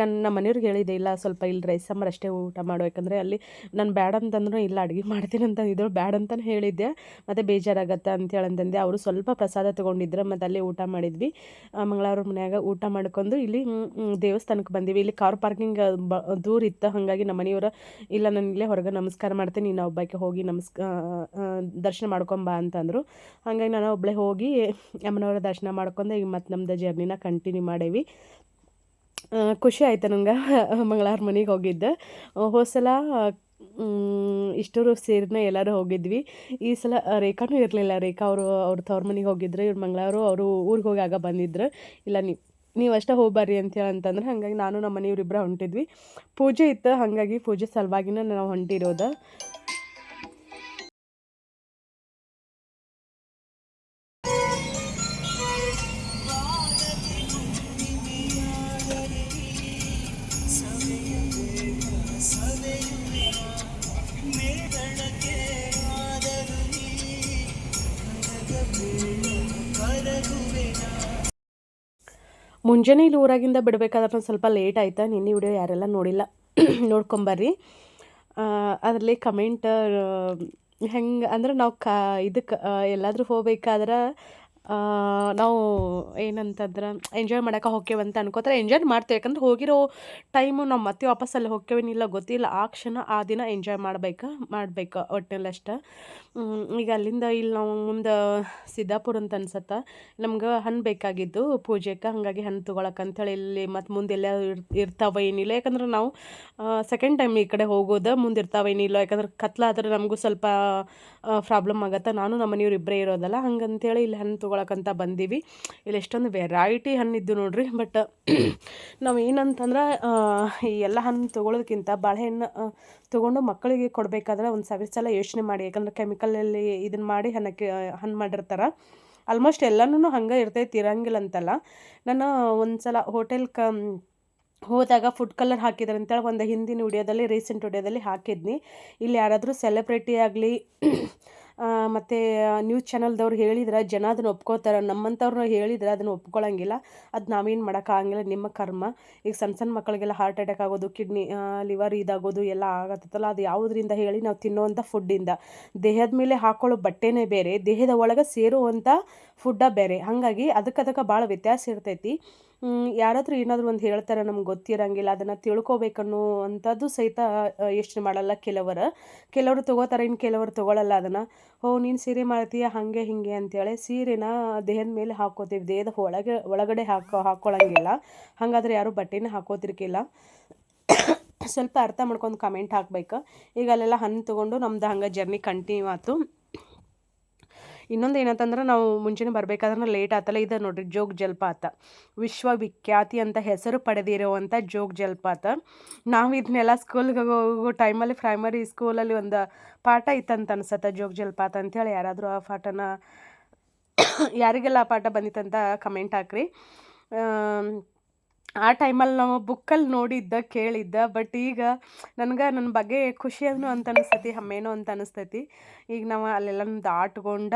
Speaker 5: ನನ್ನ ನಮ್ಮ ಮನೆಯವ್ರಿಗೆ ಹೇಳಿದೆ ಇಲ್ಲ, ಸ್ವಲ್ಪ ಇಲ್ಲಿ ರೈಸ್ ಸಾಂಬಾರು ಅಷ್ಟೇ ಊಟ ಮಾಡು, ಯಾಕಂದರೆ ಅಲ್ಲಿ ನಾನು ಬ್ಯಾಡ ಅಂತಂದ್ರೂ ಇಲ್ಲ ಅಡುಗೆ ಮಾಡ್ತೀನಿ ಅಂತ ಇದ್ರು ಬ್ಯಾಡ್ ಅಂತಲೇ ಹೇಳಿದ್ದೆ. ಮತ್ತು ಬೇಜಾರಾಗತ್ತೆ ಅಂತೇಳಿ ಅಂತಂದೆ ಅವರು ಸ್ವಲ್ಪ ಪ್ರಸಾದ ತೊಗೊಂಡಿದ್ರು. ಮತ್ತು ಅಲ್ಲಿ ಊಟ ಮಾಡಿದ್ವಿ. ಮಂಗಳವಾರ ಮನ್ಯಾಗ ಊಟ ಮಾಡ್ಕೊಂಡು ಇಲ್ಲಿ ದೇವಸ್ಥಾನಕ್ಕೆ ಬಂದೀವಿ. ಇಲ್ಲಿ ಕಾರ್ ಪಾರ್ಕಿಂಗ್ ಬ, ದೂರ ಇತ್ತು. ಹಾಗಾಗಿ ನಮ್ಮ ಮನೆಯವರು, ಇಲ್ಲ, ನಾನು ಇಲ್ಲೇ ಹೊರಗೆ ನಮಸ್ಕಾರ ಮಾಡ್ತೀನಿ. ನೀನು ಒಬ್ಬಕ್ಕೆ ಹೋಗಿ ನಮಸ್ಕಾರ ದರ್ಶನ ಮಾಡ್ಕೊಂಬಾ ಅಂತಂದರು ಹಾಗಾಗಿ ನಾನು ಒಬ್ಬಳೇ ಹೋಗಿ ಅಮ್ಮನವರ ದರ್ಶನ ಮಾಡ್ಕೊಂಡು ಈಗ ಮತ್ತು ನಮ್ಮದು ಜರ್ನಿನ ಕಂಟಿನ್ಯೂ ಮಾಡೇವಿ. ಖುಷಿ ಆಯ್ತು ನಂಗೆ. ಮಂಗಳವಾರ ಮನೆಗೆ ಹೋಗಿದ್ದೆ. ಹೋದ ಸಲ ಇಷ್ಟರು ಸೇರಿನ ಎಲ್ಲರೂ ಹೋಗಿದ್ವಿ. ಈ ಸಲ ರೇಖಾನೂ ಇರಲಿಲ್ಲ. ರೇಖಾ ಅವರು, ಅವ್ರ ತವ್ರ ಮನೆಗೆ ಹೋಗಿದ್ರು, ಇವ್ರ ಮಂಗಳವರು ಅವರು ಊರಿಗೆ ಹೋಗಿ ಆಗ ಬಂದಿದ್ರು. ಇಲ್ಲ, ನೀವು ನೀವು ಅಷ್ಟೇ ಹೋಗ್ಬರ್ರಿ ಅಂತೇಳಿ ಅಂತಂದ್ರೆ, ಹಂಗಾಗಿ ನಾನು ನಮ್ಮ ಮನೆಯವ್ರಿಬ್ಬರ ಹೊಂಟಿದ್ವಿ. ಪೂಜೆ ಇತ್ತು, ಹಾಗಾಗಿ ಪೂಜೆ ಸಲುವಾಗಿನ ನಾವು ಹೊಂಟಿರೋದು. ಮುಂಜಾನೆ ಇಲ್ಲಿ ಊರಾಗಿಂದ ಬಿಡಬೇಕಾದ್ರೆ ಸ್ವಲ್ಪ ಲೇಟ್ ಆಯ್ತಾ? ನಿನ್ನೆ ವಿಡಿಯೋ ಯಾರೆಲ್ಲ ನೋಡಿಲ್ಲ? ನೋಡ್ಕೊಂಬರ್ರಿ. ಅದರಲ್ಲಿ ಕಮೆಂಟ್ ಹೆಂಗೆ ಅಂದ್ರೆ ನಾವು ಕಾ ಇದಕ್ಕೆ ಎಲ್ಲಾದರೂ ಹೋಗ್ಬೇಕಾದ್ರೆ ನಾವು ಏನಂತಂದ್ರೆ ಎಂಜಾಯ್ ಮಾಡೋಕೆ ಹೋಗ್ತೇವೆ ಅಂತ ಅನ್ಕೋತಾರೆ. ಎಂಜಾಯ್ ಮಾಡ್ತೇವೆ. ಯಾಕಂದ್ರೆ ಹೋಗಿರೋ ಟೈಮು ನಾವು ಮತ್ತೆ ವಾಪಸ್ ಅಲ್ಲಿ ಹೋಗ್ಯವೇನಿಲ್ಲ ಗೊತ್ತಿಲ್ಲ. ಆ ಕ್ಷಣ, ಆ ದಿನ ಎಂಜಾಯ್ ಮಾಡ್ಬೇಕು ಮಾಡ್ಬೇಕು ಒಟ್ಟಿನಲ್ಲಿ ಅಷ್ಟೆ. ಈಗ ಅಲ್ಲಿಂದ ಇಲ್ಲಿ ನಾವು ಮುಂದೆ ಸಿದ್ದಾಪುರ ಅಂತ ಅನ್ಸತ್ತೆ. ನಮ್ಗೆ ಹಣ್ಣು ಬೇಕಾಗಿದ್ದು ಪೂಜೆಗೆ ಹಾಗಾಗಿ ಹಣ್ಣು ತೊಗೊಳಕ್ಕೆ ಅಂಥೇಳಿ ಇಲ್ಲಿ ಮತ್ತು ಮುಂದೆ ಎಲ್ಲ ಇರ್, ಇರ್ತಾವ ಏನಿಲ್ಲ. ಯಾಕಂದ್ರೆ ನಾವು ಸೆಕೆಂಡ್ ಟೈಮ್ ಈ ಕಡೆ ಹೋಗೋದು ಮುಂದೆ ಏನಿಲ್ಲ. ಯಾಕಂದ್ರೆ ಕತ್ಲಾದ್ರೆ ನಮಗೂ ಸ್ವಲ್ಪ ಪ್ರಾಬ್ಲಮ್ ಆಗತ್ತೆ. ನಾನು ನಮ್ಮ ಮನೆಯವ್ರು ಇಬ್ಬರೇ ಇರೋದಲ್ಲ. ಹಂಗಂತೇಳಿ ಇಲ್ಲಿ ಹಣ್ಣು ತೊಗೊಳಕ್ಕಂತ ಬಂದೀವಿ. ಇಲ್ಲಿ ಎಷ್ಟೊಂದು ವೆರೈಟಿ ಹಣ್ಣಿದ್ದು ನೋಡ್ರಿ. ಬಟ್ ನಾವು ಏನಂತಂದ್ರೆ ಈ ಎಲ್ಲ ಹಣ್ಣು ತೊಗೊಳೋದಕ್ಕಿಂತ ಬಾಳೆಹಣ್ಣು ತೊಗೊಂಡು ಮಕ್ಕಳಿಗೆ ಕೊಡಬೇಕಾದ್ರೆ ಒಂದು ಸಾವಿರ ಸಲ ಯೋಚನೆ ಮಾಡಿ. ಯಾಕಂದ್ರೆ ಕೆಮಿಕಲಲ್ಲಿ ಇದನ್ನು ಮಾಡಿ ಹಣ್ಣಕ್ಕೆ ಹಣ್ಣು ಮಾಡಿರ್ತಾರೆ. ಆಲ್ಮೋಸ್ಟ್ ಎಲ್ಲನೂ ಹಂಗೆ ಇರ್ತೈತಿ ಇರಂಗಿಲ್ಲ ಅಂತಲ್ಲ. ನಾನು ಒಂದು ಸಲ ಹೋಟೆಲ್ ಕ ಹೋದಾಗ ಫುಡ್ ಕಲರ್ ಹಾಕಿದ್ದಾರೆ ಅಂತೇಳಿ ಒಂದು ಹಿಂದಿನ ವಿಡಿಯೋದಲ್ಲಿ ರೀಸೆಂಟ್ ವಿಡಿಯೋದಲ್ಲಿ ಹಾಕಿದ್ನಿ. ಇಲ್ಲಿ ಯಾರಾದರೂ ಸೆಲೆಬ್ರಿಟಿ ಆಗಲಿ ಮತ್ತು ನ್ಯೂಸ್ ಚಾನಲ್ದವ್ರು ಹೇಳಿದ್ರೆ, ಜನ ಅದನ್ನು ಒಪ್ಕೋತಾರೆ. ನಮ್ಮಂಥವ್ರು ಹೇಳಿದ್ರೆ ಅದನ್ನು ಒಪ್ಕೊಳ್ಳೋಂಗಿಲ್ಲ ಅದು ನಾವೇನು ಮಾಡೋಕ್ಕಾಗಂಗಿಲ್ಲ. ನಿಮ್ಮ ಕರ್ಮ. ಈಗ ಸಣ್ಣ ಸಣ್ಣ ಮಕ್ಕಳಿಗೆಲ್ಲ ಹಾರ್ಟ್ ಅಟ್ಯಾಕ್ ಆಗೋದು ಕಿಡ್ನಿ ಲಿವರ್ ಇದಾಗೋದು ಎಲ್ಲ ಆಗತ್ತಲ್ಲ. ಅದು ಯಾವುದರಿಂದ ಹೇಳಿ ನಾವು ತಿನ್ನೋವಂಥ ಫುಡ್ಡಿಂದ ದೇಹದ ಮೇಲೆ ಹಾಕೊಳ್ಳೋ ಬಟ್ಟೆನೇ ಬೇರೆ. ದೇಹದ ಒಳಗೆ ಸೇರುವಂಥ ಫುಡ್ಡ ಬೇರೆ. ಹಾಗಾಗಿ ಅದಕ್ಕೆ ಅದಕ್ಕೆ ಭಾಳ ವ್ಯತ್ಯಾಸ ಇರ್ತೈತಿ. ಯಾರಾದರೂ ಏನಾದರೂ ಒಂದು ಹೇಳ್ತಾರೆ, ನಮ್ಗೆ ಗೊತ್ತಿರಂಗಿಲ್ಲ, ಅದನ್ನು ತಿಳ್ಕೊಬೇಕನ್ನೋ ಅಂಥದ್ದು ಸಹಿತ ಯೋಚನೆ ಮಾಡಲ್ಲ ಕೆಲವರು. ಕೆಲವರು ತೊಗೋತಾರೆ ಇನ್ನು ಕೆಲವರು ತೊಗೊಳಲ್ಲ ಅದನ್ನು. ಓ, ನೀನು ಸೀರೆ ಮಾಡ್ತೀಯ, ಹಾಗೆ, ಹಿಂಗೆ ಅಂತೇಳಿ ಸೀರೆನ ದೇಹದ ಮೇಲೆ ಹಾಕೋತೀವಿ. ದೇಹದ ಒಳಗೆ, ಒಳಗಡೆ ಹಾಕೋ ಹಾಕ್ಕೊಳಂಗಿಲ್ಲ ಹಾಗಾದ್ರೆ ಯಾರು ಬಟ್ಟೆನ ಹಾಕೋತಿರ್ಕಿಲ್ಲ. ಸ್ವಲ್ಪ ಅರ್ಥ ಮಾಡ್ಕೊಂಡು ಕಮೆಂಟ್ ಹಾಕ್ಬೇಕು. ಈಗ ಅಲ್ಲೆಲ್ಲ ಹಣ್ಣು ತೊಗೊಂಡು ನಮ್ದು ಹಂಗೆ ಜರ್ನಿ ಕಂಟಿನ್ಯೂ ಆಯ್ತು ಇನ್ನೊಂದು ಏನಂತಂದ್ರೆ ನಾವು ಮುಂಚೆನೇ ಬರಬೇಕಾದ್ರೆ ಲೇಟ್ ಆತಲ್ಲ, ಇದು ನೋಡ್ರಿ ಜೋಗ್ ಜಲಪಾತ. ವಿಶ್ವವಿಖ್ಯಾತಿ ಅಂತ ಹೆಸರು ಪಡೆದಿರುವಂಥ ಜೋಗ ಜಲಪಾತ. ನಾವು ಇದನ್ನೆಲ್ಲ ಸ್ಕೂಲ್ಗೆ ಹೋಗೋ ಟೈಮಲ್ಲಿ ಪ್ರೈಮರಿ ಸ್ಕೂಲಲ್ಲಿ ಒಂದು ಪಾಠ ಇತ್ತಂತ ಅನ್ಸತ್ತೆ ಜೋಗ ಜಲಪಾತ ಅಂಥೇಳಿ ಯಾರಾದರೂ ಆ ಪಾಠನ ಯಾರಿಗೆಲ್ಲ ಆ ಪಾಠ ಬಂದಿತ್ತಂತ ಕಮೆಂಟ್ ಹಾಕ್ರಿ. ಆ ಟೈಮಲ್ಲಿ ನಾವು ಬುಕ್ಕಲ್ಲಿ ನೋಡಿದ್ದ, ಕೇಳಿದ್ದ ಬಟ್ ಈಗ ನನಗೆ ನನ್ನ ಬಗ್ಗೆ ಖುಷಿಯನ್ನು ಅಂತ ಅನಿಸ್ತೈತಿ ಹಮ್ಮೇನೋ ಅಂತ ಅನಿಸ್ತೈತಿ. ಈಗ ನಾವು ಅಲ್ಲೆಲ್ಲ ದಾಟ್ಕೊಂಡ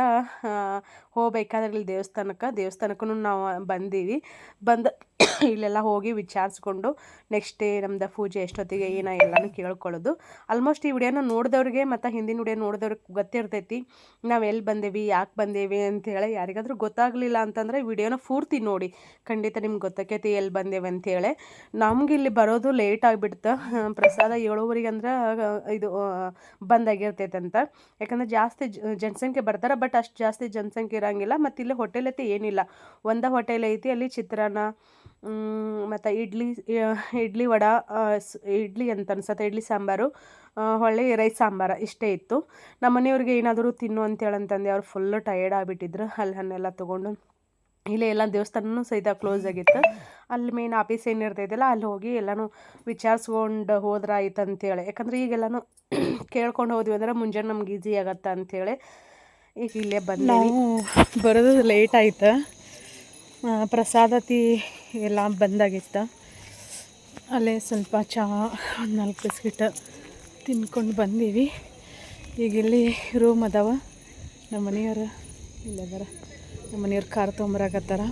Speaker 5: ಹೋಗ್ಬೇಕಾದ್ರೆ ಇಲ್ಲಿ ದೇವಸ್ಥಾನಕ್ಕೆ, ದೇವಸ್ಥಾನಕ್ಕೂ ನಾವು ಬಂದೀವಿ. ಬಂದು ಇಲ್ಲೆಲ್ಲ ಹೋಗಿ ವಿಚಾರಿಸ್ಕೊಂಡು ನೆಕ್ಸ್ಟ್ ಡೇ ನಮ್ದು ಪೂಜೆ ಎಷ್ಟೊತ್ತಿಗೆ ಏನ ಎಲ್ಲನೂ ಕೇಳ್ಕೊಳ್ಳೋದು. ಆಲ್ಮೋಸ್ಟ್ ಈ ವಿಡಿಯೋನ ನೋಡಿದವ್ರಿಗೆ ಮತ್ತು ಹಿಂದಿನ ವಿಡಿಯೋ ನೋಡಿದವ್ರಿಗೆ ಗೊತ್ತಿರ್ತೈತಿ. ನಾವು ಎಲ್ಲಿ ಬಂದೇವಿ, ಯಾಕೆ ಬಂದೇವಿ ಅಂತೇಳಿ ಯಾರಿಗಾದ್ರೂ ಗೊತ್ತಾಗಲಿಲ್ಲ ಅಂತಂದರೆ ವಿಡಿಯೋನ ಪೂರ್ತಿ ನೋಡಿ. ಖಂಡಿತ ನಿಮ್ಗೆ ಗೊತ್ತಾಕೈತಿ ಎಲ್ಲಿ ಬಂದೇವೆ ಅಂತೇಳಿ ನಮ್ಗೆ ಇಲ್ಲಿ ಬರೋದು ಲೇಟ್ ಆಗಿಬಿಡ್ತು. ಪ್ರಸಾದ ಏಳುವರೆಗೆ ಅಂದ್ರೆ ಇದು ಬಂದಾಗಿರ್ತೈತೆ ಅಂತ ಯಾಕಂದ್ರೆ ಜಾಸ್ತಿ ಜನಸಂಖ್ಯೆ ಬರ್ತಾರೆ ಬಟ್ ಅಷ್ಟು ಜಾಸ್ತಿ ಜನಸಂಖ್ಯೆ ಇರೋಂಗಿಲ್ಲ, ಮತ್ತು ಇಲ್ಲಿ ಹೋಟೆಲ್ ಐತಿ ಏನಿಲ್ಲ. ಒಂದೇ ಹೋಟೆಲ್ ಐತಿ, ಅಲ್ಲಿ ಚಿತ್ರಾನ್ನ ಮತ್ತು ಇಡ್ಲಿ ಇಡ್ಲಿ ವಡ ಇಡ್ಲಿ ಅಂತ ಅನ್ಸತ್ತೆ, ಇಡ್ಲಿ ಸಾಂಬಾರು ಹೊಳ್ಳಿ ರೈಸ್ ಸಾಂಬಾರು ಇಷ್ಟೇ ಇತ್ತು. ನಮ್ಮ ಮನೆಯವ್ರಿಗೆ ಏನಾದರೂ ತಿನ್ನು ಅಂತೇಳಂತಂದು, ಅವ್ರು ಫುಲ್ಲು ಟಯರ್ಡ್ ಆಗಿಬಿಟ್ಟಿದ್ರು, ಅಲ್ಲಿ ಹಣ್ಣೆಲ್ಲ ತೊಗೊಂಡು. ಇಲ್ಲೇ ಎಲ್ಲ ದೇವಸ್ಥಾನವೂ ಸಹಿತ ಕ್ಲೋಸ್ ಆಗಿತ್ತು. ಅಲ್ಲಿ ಮೇನ್ ಆಫೀಸ್ ಏನು ಇರ್ತೈತಲ್ಲ ಅಲ್ಲಿ ಹೋಗಿ ಎಲ್ಲನೂ ವಿಚಾರಿಸ್ಕೊಂಡು ಹೋದ್ರೆ ಆಯ್ತು ಅಂತೇಳಿ. ಯಾಕಂದ್ರೆ ಈಗೆಲ್ಲನೂ ಕೇಳ್ಕೊಂಡು ಹೋದ್ವಿ ಅಂದ್ರೆ ಮುಂಜಾನೆ ನಮ್ಗೆ ಈಸಿ ಆಗತ್ತೆ ಅಂತೇಳಿ ಈಗ ಇಲ್ಲೇ ಬಂದು
Speaker 1: ಬರೋದು ಲೇಟ್ ಆಯ್ತು. ಪ್ರಸಾದತಿ ಎಲ್ಲ ಬಂದಾಗಿತ್ತು. ಅಲ್ಲೇ ಸ್ವಲ್ಪ ಚಹಾ ಒಂದು ನಾಲ್ಕು ಬಿಸ್ಕಿಟ್ ತಿನ್ಕೊಂಡು ಬಂದೀವಿ. ಈಗ ಇಲ್ಲಿ ರೂಮ್ ಅದಾವ. ನಮ್ಮ ಮನೆಯವರು ಇಲ್ಲದಾರ ಮನೆಯವ್ರು ಕಾರ್ ತೊಗೊಂಬರಾಕತ್ತಾರ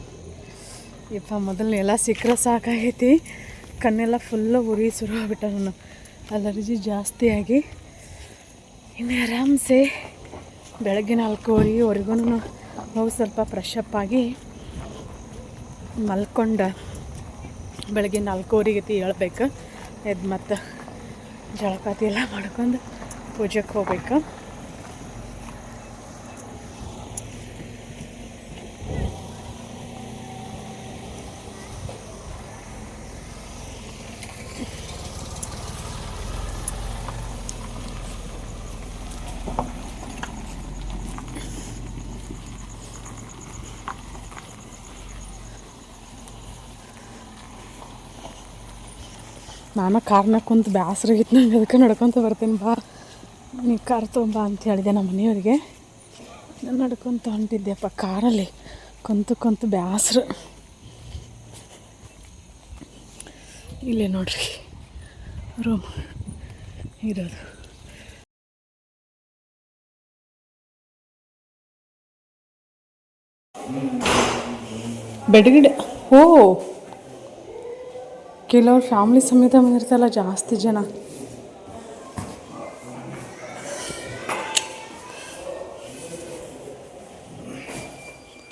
Speaker 1: ಇಪ್ಪ ಮೊದಲು ಎಲ್ಲ ಸಿಕ್ಕರೆ ಸಾಕಾಗೈತಿ. ಕಣ್ಣೆಲ್ಲ ಫುಲ್ಲು ಉರಿ ಶುರು ಆಗ್ಬಿಟ್ಟ ನಾನು ಅಲರ್ಜಿ ಜಾಸ್ತಿಯಾಗಿ ಇನ್ನು ಆರಾಮ್ಸೆ. ಬೆಳಗ್ಗೆ ನಾಲ್ಕೂವರೆವರೆಗೂ ನಾವು ಸ್ವಲ್ಪ ಫ್ರೆಶಪ್ ಆಗಿ ಮಲ್ಕೊಂಡು. ಬೆಳಗ್ಗೆ ನಾಲ್ಕೂವರೆಗೆ ಹೇಳ್ಬೇಕು. ಎದ್ದು ಮತ್ತು ಜಳಪಾತಿ ಎಲ್ಲ ಮಾಡ್ಕೊಂಡು ಪೂಜೆಗೆ ಹೋಗ್ಬೇಕು. ನಾನು ಕಾರ್ನಾಗ ಕುಂತು ಬೇಸರಾಗಿತ್ತು ನಂಗೆ ಅದಕ್ಕೆ ನಡ್ಕೊತ ಬರ್ತೀನಿ ಬಾ. ನೀ ಕಾರ್ ತೊಗೊಂಬಾ ಅಂತ ಹೇಳಿದೆ ನಮ್ಮ ಮನೆಯವ್ರಿಗೆ. ನಾನು ನಡ್ಕೊತ ಹೊಂಟಿದ್ದೆಪ್ಪ ಕಾರಲ್ಲಿ. ಕುಂತು ಕುಂತು ಬ್ಯಾಸ್ರ. ಇಲ್ಲೇ ನೋಡ್ರಿ. ರೂಮ್ ಇರೋದು. ಬೆಡಗಿಡ ಓ! ಕೆಲವ್ರು ಫ್ಯಾಮ್ಲಿ ಸಮೇತ ಬಂದಿರ್ತಾರಲ್ಲ ಜಾಸ್ತಿ ಜನ.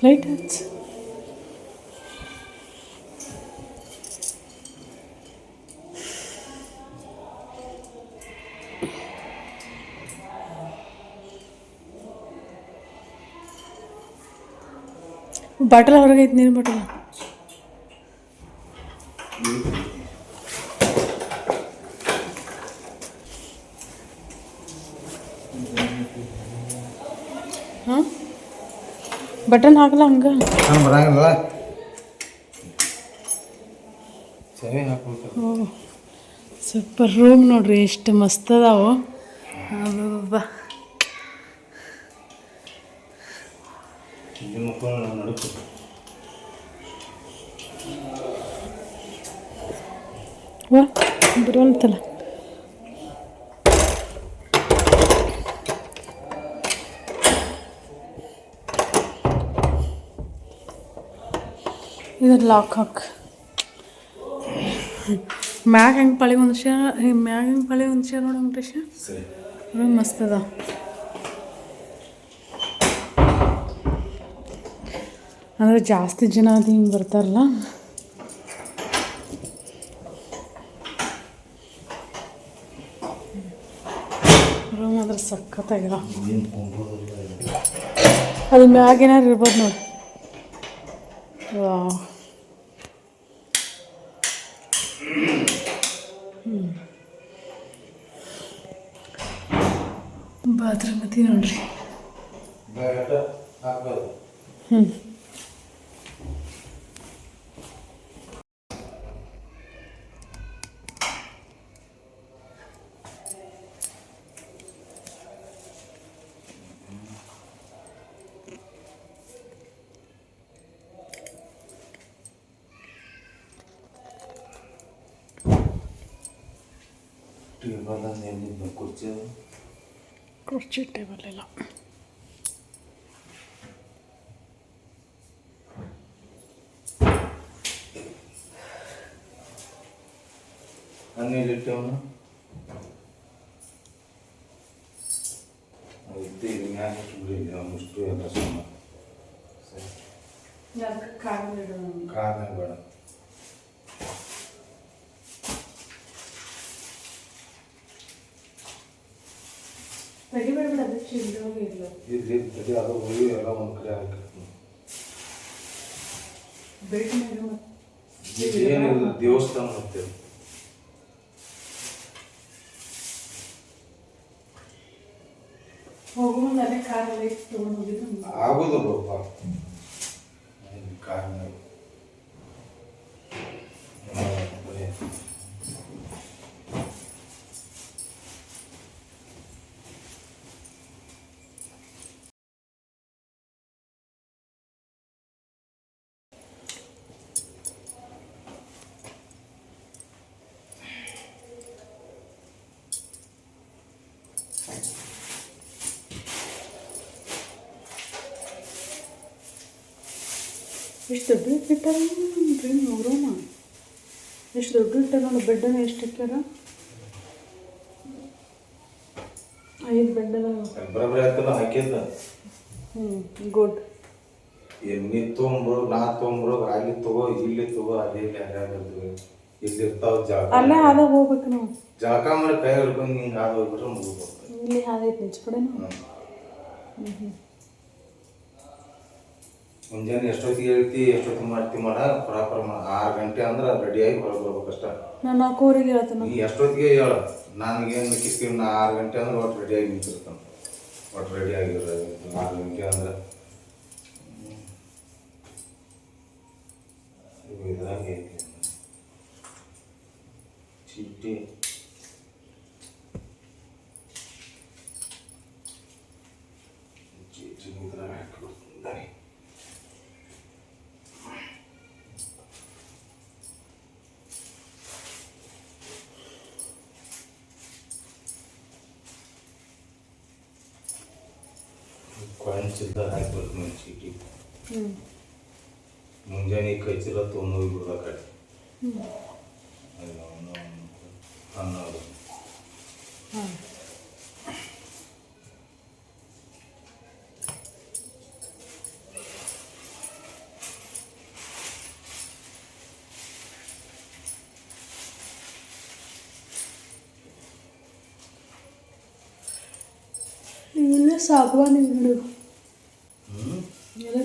Speaker 1: ಲೈಟ್ ಹಚ್ಚ ಬಾಟಲ್ ಹೊರಗೆ ಐತೆ ನೀರು ಬಾಟಲ್ ಹಾಂ ಬಟನ್ ಹಾಕಲ್ಲ ಹಂಗೆ?
Speaker 2: ನಾನು ಬರಂಗಿಲ್ಲ ಸರಿ ಹಾಕ್ಬೇಕು
Speaker 1: ಸೂಪರ್ ರೂಮ್ ನೋಡ್ರಿ ಎಷ್ಟು ಮಸ್ತ್ ಅದಾವು. ಅಬ್ಬಬ್ಬಾ ವಾ ಬರೋಲ್ತಲ್ಲ ಇದನ್ನ ಲಾಕ್ ಹಾಕ್. ಮ್ಯಾಗ ಹೆಂಗೆ ಪಳಿ ಒಂದ್ಶ ಮ್ಯಾಗ ಹೆಂಗೆ ಪಳಿ ಒಂದ್ಶ ನೋಡಿ
Speaker 2: ಸರಿ.
Speaker 1: ರೂಮ್ ಮಸ್ತ್ ಅದ. ಅಂದ್ರೆ ಜಾಸ್ತಿ ಜನ ಅದು ಹಿಂಗೆ ಬರ್ತಾರಲ್ಲ? ರೂಮ್ ಅದ್ರ ಸಖತ್ತಾಗಿದ. ಅದು ಮ್ಯಾಗ ಏನಾರು ಇರ್ಬೋದು ನೋಡಿ. ವಾ ಬಾತ್ರೂಮ್ ಐತಿ ನೋಡ್ರಿ
Speaker 2: ಹಾಕ್ಬೋದು
Speaker 1: ಹ್ಞೂ
Speaker 2: ಟೇಬಲ್ ಎಲ್ಲಿದ್ದು ಕುರ್ಚಿ ಅದು?
Speaker 1: ಕುರ್ಚಿ ಟೇಬಲ್ ಇಲ್ಲ
Speaker 2: ಹಣ್ಣು ಎಲ್ಲಿಟ್ಟವನು ಅದಕ್ಕೆ ಇಲ್ಲಿ ಮ್ಯಾಗ ಇಟ್ಬಿಡಿ ಅವನಷ್ಟು ಎಲ್ಲ ಸುಮ್ಮನೆ ಕಾರಣ ಬೇಡ
Speaker 1: ತೆಗಿಬೇಡ ಅದು ಇಲ್ಲ
Speaker 2: ಇಲ್ಲಿ ತಡಿ ಅದು ಹೋಗಿ ಎಲ್ಲ ಒಂದು ಕಡೆ ಹಾಕಿರ್ತೀನಿ ಏನಿಲ್ಲ ದೇವಸ್ಥಾನ ಮತ್ತೆ?
Speaker 1: ಹೋಗಿದ್ದು.
Speaker 2: ಆಗೋದಿಲ್ಲಪ್ಪ ಕಾರಣ.
Speaker 1: ಎಷ್ಟು ದೊಡ್ಡ ಇಟ್ಟಾರ ರೂಮ ಎಷ್ಟು ದೊಡ್ಡ ಇಟ್ಟಾರ ನೋಡಿ ಬೆಡ್ಡನ್ನ ಎಷ್ಟು ಇಟ್ಟಾರ? ಐದು ಬೆಡ್
Speaker 2: ಹಾಕಿದ್ದ
Speaker 1: ಹ್ಞೂ ಗುಡ್
Speaker 2: ಎಣ್ಣೆ ತೊಗೊಂಬರು ನಾ ತೊಗೊಂಬರು ರಾಗಿ ತಗೋ ಇಲ್ಲಿ ತಗೋ ಅದೇ ಇಲ್ಲಿ ಇಲ್ಲಿ ಇರ್ತಾವ ಜಾಗ.
Speaker 1: ಅಲ್ಲೇ ಆದಾಗ ಹೋಗ್ಬೇಕು ನಾವು.
Speaker 2: ಜಳಕ ಮಾಡಿ ಕೈ ಹಿಡ್ಕೊಂಡು ಹಿಂಗೆ ಆದ ಹೋಗ್ಬಿಟ್ರೆ ಮುಗಿದು
Speaker 1: ಇಲ್ಲಿ ಆದೈತೆ ಹ್ಞೂ ಕಡೆನೂ
Speaker 2: ಮುಂಜಾನೆ ಎಷ್ಟೊತ್ತಿಗೆ ಹೇಳ್ತಿ ಎಷ್ಟೊತ್ತಿಗೆ ಮಾಡ್ತಿ ಮಾಡ ಪ್ರಾಪರ್ ಆರು ಗಂಟೆ ಅಂದ್ರೆ ರೆಡಿಯಾಗಿ ಹೊರಗೆ ಬರ್ಬೇಕಷ್ಟ.
Speaker 1: ನಾನು ನಾಲ್ಕೂವರೆಗೆ ಹೇಳ್ತೇನೆ.
Speaker 2: ನೀ ಎಷ್ಟೊತ್ತಿಗೆ ಹೇಳ. ನನಗೇನು ಮಿಕ್ಕಿರ್ತೀವಿ ನಾ ಆರು ಗಂಟೆ ಅಂದ್ರೆ ಒಟ್ಟು ಆಗಿ ನಿಂತಿರ್ತಾನೆ. ಒಟ್ಟು ರೆಡಿ ಆಗಿರೋ ಆರು ಗಂಟೆ ಅಂದ್ರೆ. ಇದಾಗಿ ಇದ್ರಾಗ ಐತಿ ಚೀಟಿ ಇದ್ರಾಗ ಹಾಕಿಬಿಡ್ತೀನಿ ಕಾಯಿನ್ ಚಿಲ್ಲರ್ ಹಾಕ್ಬೇಕು ನನ್ನ ಚೀಟಿ ಮುಂಜಾನೆ ಕೈ ಚೀಲ ತೊಗೊಂಡು ಹೋಗಿ ಬಿಡ್ಬೇಕು
Speaker 1: ಇವೆಲ್ಲ ಸಾಗವಾನಿಗಳು ಇವೆಲ್ಲ